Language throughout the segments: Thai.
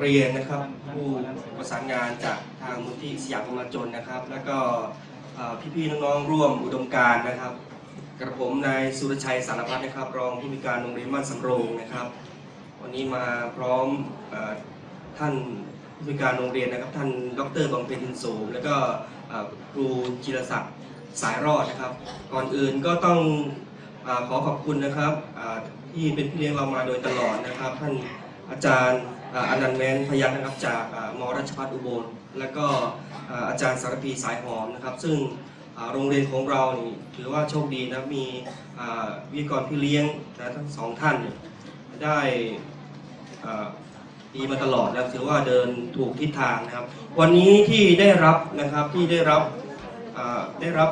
เรียนนะครับผู้ประสานงานจากทางมูลที่สยามกำลังจนนะครับ แล้วก็พี่ๆน้องๆร่วมอุดมการนะครับ กระผมนายสุรชัยสารพัฒนะครับ รองผู้มีการโรงเรียนบ้านสำโรงนะครับ วันนี้มาพร้อมท่านผู้มีการโรงเรียนนะครับ ท่านดรบำเพ็ญทินสูงแล้วก็ครูจิรศักดิ์สายรอดนะครับ ก่อนอื่นก็ต้องขอขอบคุณนะครับที่เป็นพี่เลี้ยงเรามาโดยตลอดนะครับ ท่าน อาจารย์อนันต์แมนพยัคฆ์นะครับจากมรัชพัฒอุบล แล้วก็อาจารย์สารพีสายหอมนะครับ ซึ่งโรงเรียนของเรานี่ถือว่าโชคดีนะมีวิทยากรพี่เลี้ยงนะทั้งสองท่านได้ดีมาตลอดแล้วถือว่าเดินถูกทิศทางนะครับ วันนี้ที่ได้รับนะครับที่ได้รับได้รับ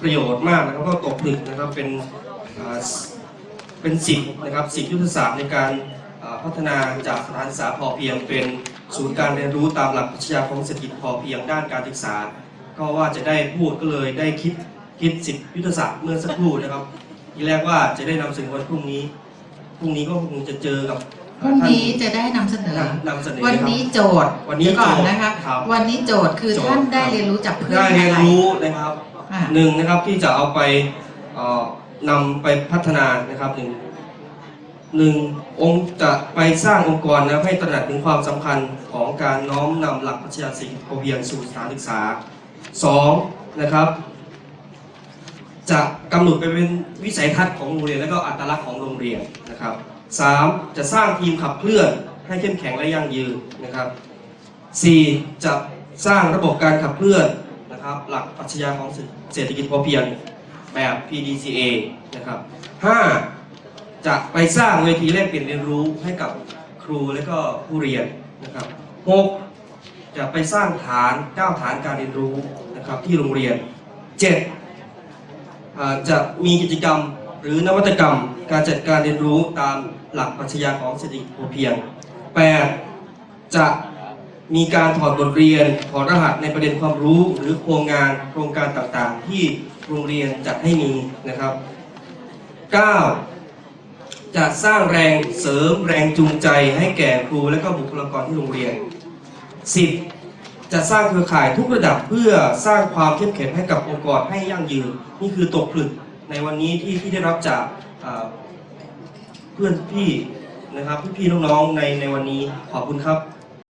ประโยชน์มากนะครับก็ตกผลึกนะครับเป็นเป็นสิบนะครับสิบยุทธศาสตร์ในการ พัฒนาจากสถานศึกษาพอเพียงเป็นศูนย์การเรียนรู้ตามหลักปรัชญาของเศรษฐกิจพอเพียงด้านการศึกษา ก็ว่าจะได้พูดก็เลยได้คิดคิดสิบยุทธศาสตร์เมื่อสักครู่นะครับ ทีแรกว่าจะได้นำเสนอวันพรุ่งนี้พรุ่งนี้ก็คงจะเจอกับพรุ่งนี้จะได้นำเสนอ ท่านนำเสนอวันครับนี้โจทย์วันนี้เดี๋ยก่อนโจทย์นะคะครับ วันนี้โจทย์คือโจทย์ ท่านได้เรียนรู้จากเพื่อนได้เรียนอะไร รู้นะครับอะหนึ่งนะครับที่จะเอาไปเอ่อนำไปพัฒนานะครับหนึ่ง หนึ่งองค์จะไปสร้างองค์กรนะให้ตระหนักถึงความสำคัญของการน้อมนำหลักปรัชญาเศรษฐกิจพอเพียงสู่สถานศึกษาสองนะครับ จะกำหนดไปเป็นวิสัยทัศน์ของโรงเรียนและก็อัตลักษณ์ของโรงเรียนนะครับสามจะสร้างทีมขับเคลื่อนให้เข้มแข็งและยั่งยืนนะครับ 4. จะสร้างระบบการขับเคลื่อนนะครับ หลักปรัชญาของเศรษฐกิจพอเพียงแบบ PDCA นะครับ 5. จะไปสร้างเวทีแลกเปลี่ยนเรียนรู้ให้กับครูและก็ผู้เรียนนะครับ 6. จะไปสร้างฐานก้าวฐานการเรียนรู้นะครับที่โรงเรียน 7. อ่าจะมีกิจกรรมหรือนวัตกรรมการจัดการเรียนรู้ตามหลักปรัชญาของเศรษฐกิจพอเพียง 8. จะมีการถอดบทเรียนถอดรหัสในประเด็นความรู้หรือโครงงานโครงการต่างๆ ที่โรงเรียนจัดให้มีนะครับ 9. จะสร้างแรงเสริมแรงจูงใจให้แก่ครูและก็บุคลากรที่โรงเรียน 10. จะสร้างเครือข่ายทุกระดับเพื่อสร้างความเข้มแข็งให้กับองค์กรให้ยั่งยืน นี่คือตกผลึกในวันนี้ที่ที่ได้รับจากเพื่อนพี่นะครับพี่ๆน้องๆในในวันนี้ขอบคุณครับ